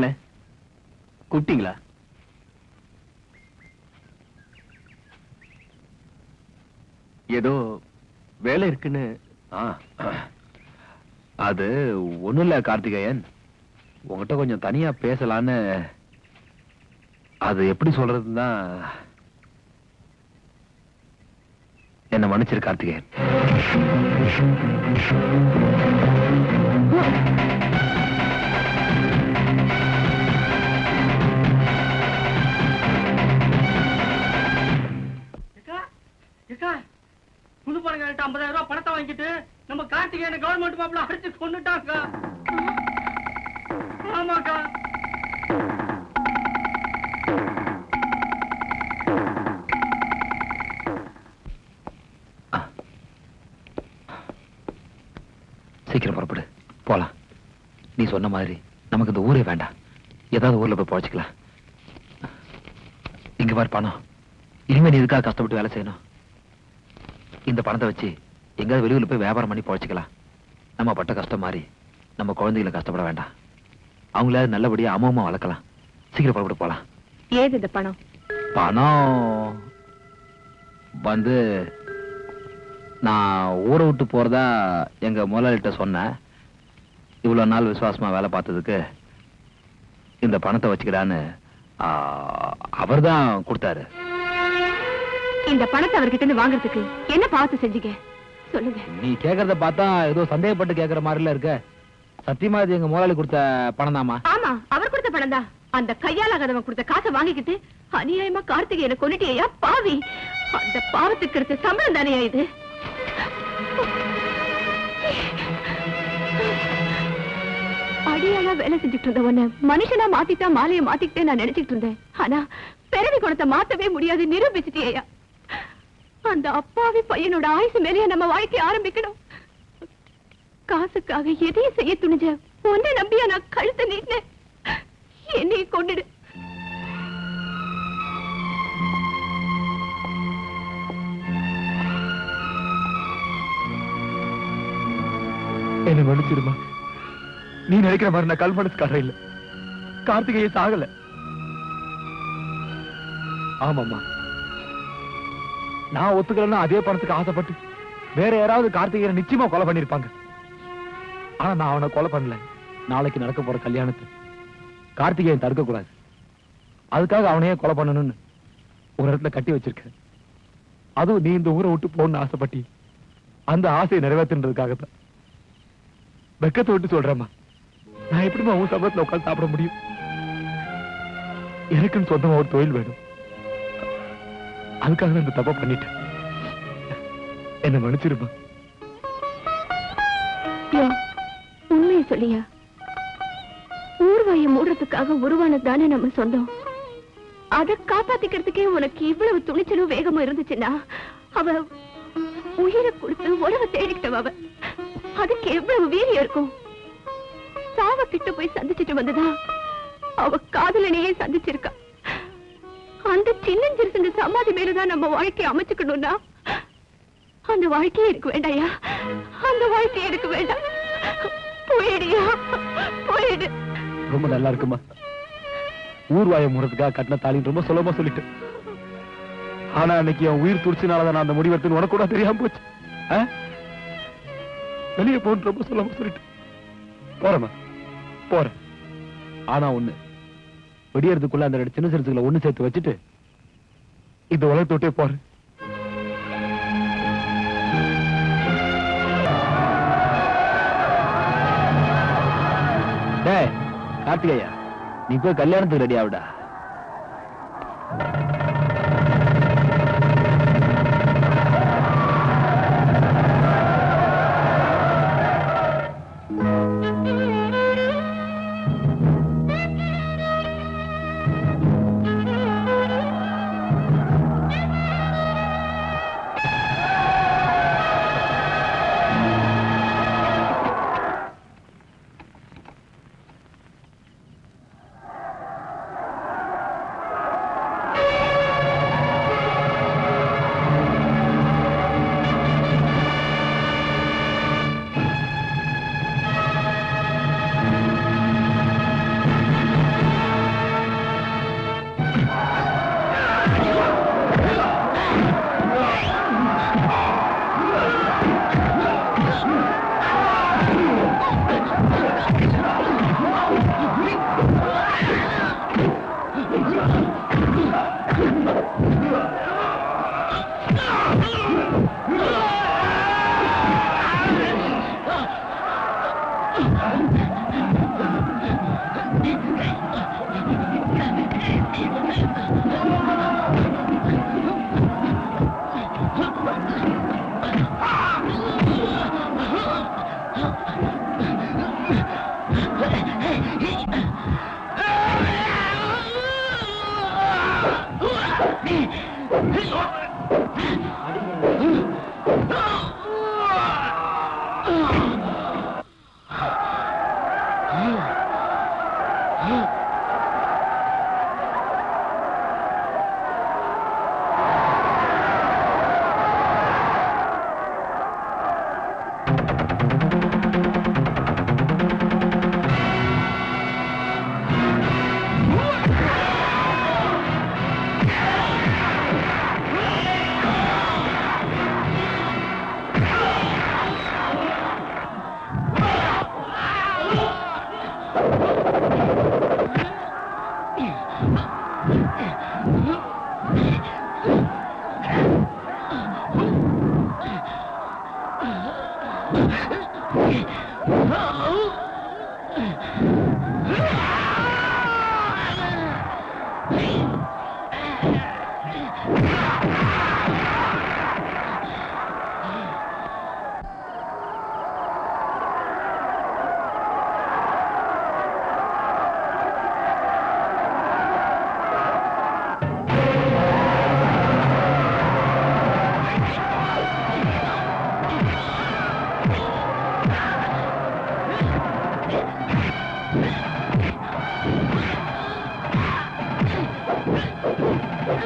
அண்ணே கூப்பிட்டீங்களா? ஏதோ வேலை இருக்குன்னு. அது ஒண்ணும் இல்ல கார்த்திகேயன். உங்ககிட்ட கொஞ்சம் தனியா பேசலான்னு. அது எப்படி சொல்றதுன்னு தான் என்ன மன்னிச்சிரு கார்த்திகேயன். ஏக்கா புது பணம் ஐம்பதாயிரம் ரூபாய் பணத்தை வாங்கிட்டு நம்ம கார்த்திகேயனை கவர்மெண்ட் மாப்பிள அடிச்சு கொண்டுட்டாங்க ஆமாக்கா. சீக்கிரம் புறப்படு. போலாம். நீ சொன்ன மாதிரி நமக்கு இந்த ஊரே வேண்டாம். ஏதாவது ஊர்ல போய் பழச்சிக்கலாம். இங்க பாரு பணம். இனிமே நீ இதுக்காக கஷ்டப்பட்டு வேலை செய்யணும்? இந்த பணத்தை வச்சு எங்கேயாவது வெளியூர்ல போய் வியாபாரம் பண்ணி பொழைச்சிக்கலாம். நம்ம பட்ட கஷ்டம் மாதிரி நம்ம குழந்தைகளை கஷ்டப்பட வேண்டாம். அவங்களாவது நல்லபடியா அம்மா வளர்க்கலாம். சீக்கிரம் புறப்பட்டு போலாம் ஏது இந்த பணம்? பணம் வந்து நான் ஊரை விட்டு போறதா எங்க முதலாளிகிட்ட சொன்னேன். இவ்வளவு நாள் விசுவாசமா வேலை பார்த்ததுக்கு இந்த பணத்தை வச்சுக்கிடான்னு அவர் தான் கொடுத்தாரு. இந்த பணத்தை அவர்கிட்ட இருந்து வாங்குறதுக்கு என்ன பாவத்தை செஞ்சீங்க? சொல்லுங்க. நீ கேக்குறத பார்த்தா ஏதோ சந்தேகப்பட்டு கேக்குற மாதிரில இருக்க. சத்தியமா இது எங்க முதலாளி கொடுத்த பணம் தாமா ஆமா அவர் கொடுத்த பணம் தான். அந்த கையாலாகாதவன் கொடுத்த காசை வாங்கிக்கிட்டு அநியாயமா கார்த்திகேயனை கொன்னுட்டியா பாவி? அந்த பாவத்துக்கு எடுத்த சம்பளம் தானேயா இது? அடியாளா வேலை செஞ்சுட்டு இருந்த உன்னை மனுஷனா மாத்திட்டா மாலையை மாத்திக்கிட்டே நான் நினைச்சிட்டு இருந்தேன். ஆனா பிறவி குணத்தை மாத்தவே முடியாது நிரூபிச்சிட்டியா அந்த அப்பாவி பையனோட ஆயுசு மேலேயே நம்ம வாழ்க்கை ஆரம்பிக்கணும். காசுக்காக எதையும் செய்ய துணிஞ்ச உன்னை நம்பியா நான் கழுத்தை நீட்டினேன். என்னைய கொண்டுடு என்ன மன்னிச்சிருமா நீ நினைக்கிற மாதிரி நான் கல் மனசுக்காரன் இல்லை. கார்த்திகையை சாகல. ஆமாம்மா. நான் ஒத்துக்கலன்னா அதே பணத்துக்கு ஆசைப்பட்டு வேற யாராவது கார்த்திகேயனை நிச்சயமா கொலை பண்ணிருப்பாங்க ஆனா நான் அவனை கொலை பண்ணல. நாளைக்கு நடக்க போற கல்யாணத்தை கார்த்திகேயன் தடுக்க கூடாது அதுக்காக அவனையே கொலை பண்ணணும்னு ஒரு இடத்துல கட்டி வச்சிருக்கேன். அதுவும் நீ இந்த ஊரை விட்டு போகணும்னு ஆசைப்பட்டி அந்த ஆசையை நிறைவேற்றுன்றதுக்காகத்தான் வெக்கத்தை விட்டு சொல்றேம்மா. நான் எப்படிமா உன் சம்பளத்துல உட்காந்து சாப்பிட முடியும்? எனக்குன்னு சொந்தமா ஒரு தொழில் வேணும். அதுக்காக நான் இந்த தப்பை பண்ணிட்டேன். என்ன மன்னிச்சிருமா? உண்மையை சொல்லியா? ஊர்வாயை மூடுறதுக்காக உருவானதுதானே நம்ம சொந்தம். அதை காப்பாத்திக்கிறதுக்கே உனக்கு இவ்வளவு துணிச்சலும் வேகமும் இருந்துச்சுன்னா அவ உயிரை கொடுத்து உறவை தேடிக்கிட்டவ அவ. அதுக்கு எவ்வளவு வீரியம் இருக்கும்? சாவ கிட்ட போய் சந்திச்சுட்டு வந்ததா அவ காதலனையே சந்திச்சிருக்கா. அந்த சின்னஞ்சிறுசுங்க சமாதி மேலதான் நம்ம வாழ்க்கையை அமைச்சுக்கணும்னா அந்த வாழ்க்கையே எனக்கு வேண்டாயா அந்த வாழ்க்கை எனக்கு வேண்டாம். போயிடியா. போயிடு. ரொம்ப நல்லா இருக்குமா? ஊர்வாய முறதுக்காக கட்டின தாலின்னு ரொம்ப சுலபமா சொல்லிட்டு. ஆனா அன்னைக்கு என் உயிர் துடிச்சினாலதான் நான் அந்த முடிவெடுத்துன்னு உனக்கு கூட தெரியாம போச்சு. வெளியே போன்னு ரொம்ப சுலபமா சொல்லிட்டு. போறேம்மா. போறேன். ஆனா ஒண்ணு. வெடியறதுக்குள்ள அந்த ரெண்டு சின்ன சிறுசுகளை ஒண்ணு சேர்த்து வச்சுட்டு இந்த உலகத்தோட்டே போற போறேன். டேய் நீ போய் கல்யாணத்துக்கு ரெடி ஆகுடா うわ Oh,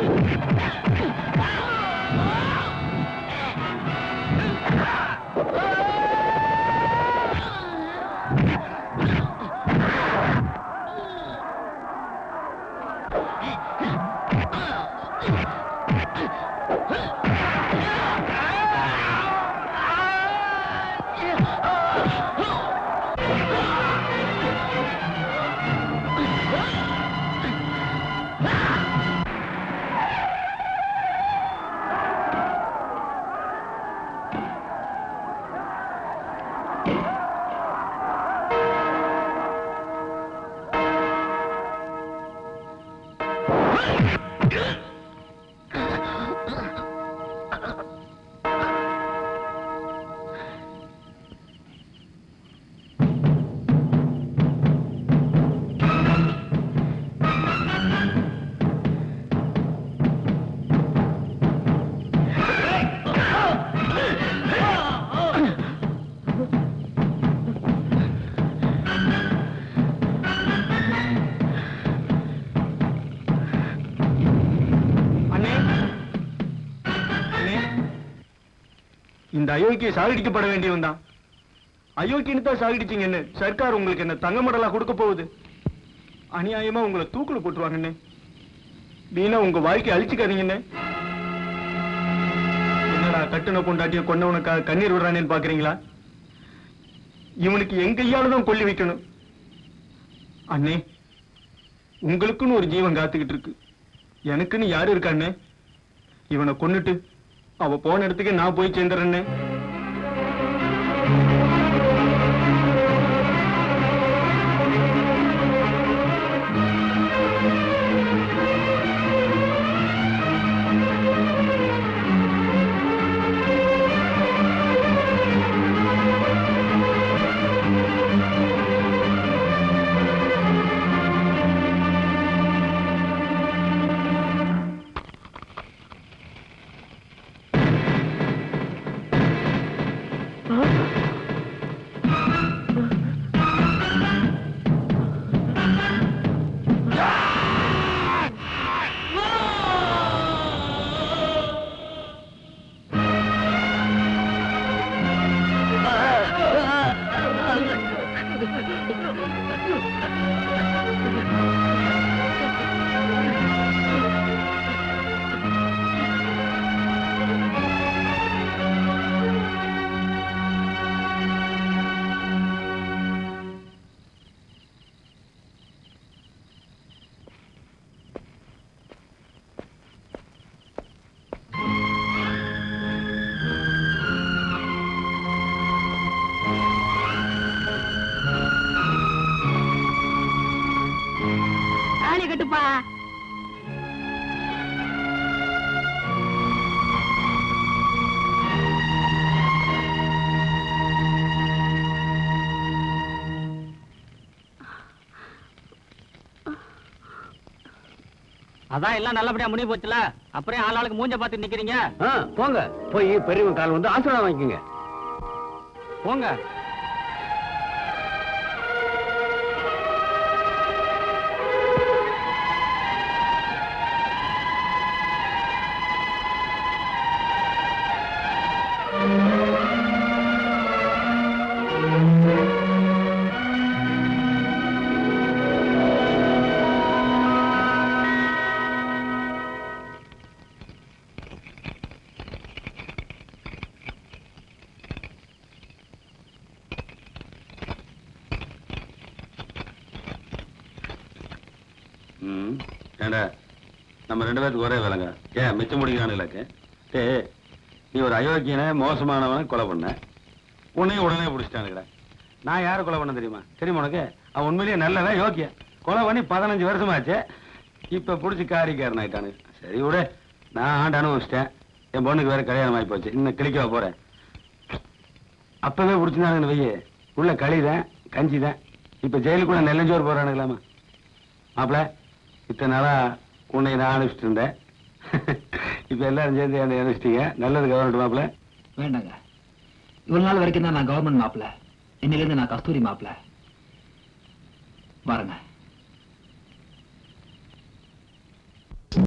あ! Huh? இந்த அயோக்கிய சாகடிக்கப்பட வேண்டியவன் தான் அயோக்கியன்னு தான் சாகடிச்சீங்கன்னு சர்க்கார் உங்களுக்கு என்ன தங்க மடலா கொடுக்க போகுது? அநியாயமா உங்களை தூக்குல போட்டுருவாங்கண்ணே வீணா உங்க வாழ்க்கை அழிச்சுக்காதீங்கண்ணே என்னடா கட்டுன பொண்டாட்டிய கொண்டவனுக்காக கண்ணீர் விடுறானேன்னு பாக்குறீங்களா? இவனுக்கு எங்க கையால தான் கொல்லி வைக்கணும். அண்ணே உங்களுக்குன்னு ஒரு ஜீவன் காத்துக்கிட்டு இருக்கு. எனக்குன்னு யாரு இருக்காண்ணே இவனை கொன்னுட்டு அவ போன இடத்துக்கு நான் போய் சேர்ந்துறேன்னு அதான் எல்லாம் நல்லபடியா முடிவு போச்சுல. அப்புறம் ஆள் ஆளுக்கு மூஞ்ச பார்த்து நிக்கிறீங்க? போங்க. போய் பெரியவங்க கால் வந்து ஆசீர்வாதம் வாங்கிக்கோங்க. போங்க. நம்ம ரெண்டு பேருக்கு ஒரே விலங்க. ஏன் மிச்சம் முடிக்கிறானு இலக்கு டே நீ ஒரு அயோக்கியனை மோசமானவனை கொலை பண்ண. உன்னையும் உடனே பிடிச்சிட்டானுங்கடா. நான் யாரை கொலை பண்ண தெரியுமா? தெரியுமா உனக்கு? அவன் உண்மையிலேயே நல்லதான் யோக்கிய கொலை பண்ணி பதினஞ்சு வருஷமாச்சு. இப்போ பிடிச்சி காரிக்காரன் ஆயிட்டானு. சரி விட. நான் ஆண்டு அனுபவிச்சிட்டேன். என் பொண்ணுக்கு வேற கல்யாணம் ஆகி போச்சு. இன்னும் கிளிக்கவா போகிறேன் அப்போவே பிடிச்சிருந்தானுங்க வையே. உள்ள களிதான் கஞ்சி தான் இப்போ ஜெயிலுக்குள்ள நெல்லஞ்சோறு போகிறானுங்களாமா மாப்பிள்ள இத்தனை நாளாக உன்னை நான் அனுப்பிச்சிட்டு இருந்தேன். இப்ப எல்லாரும் சேர்ந்து என்னை அனுப்பிச்சிட்டீங்க. நல்லது கவர்மெண்ட் மாப்பிள்ள வேண்டாங்க. இவ்வளோ நாள் வரைக்கும் தான் நான் கவர்மெண்ட் மாப்பிள்ள இன்னிலிருந்து நான் கஸ்தூரி மாப்பிள்ள பாருங்க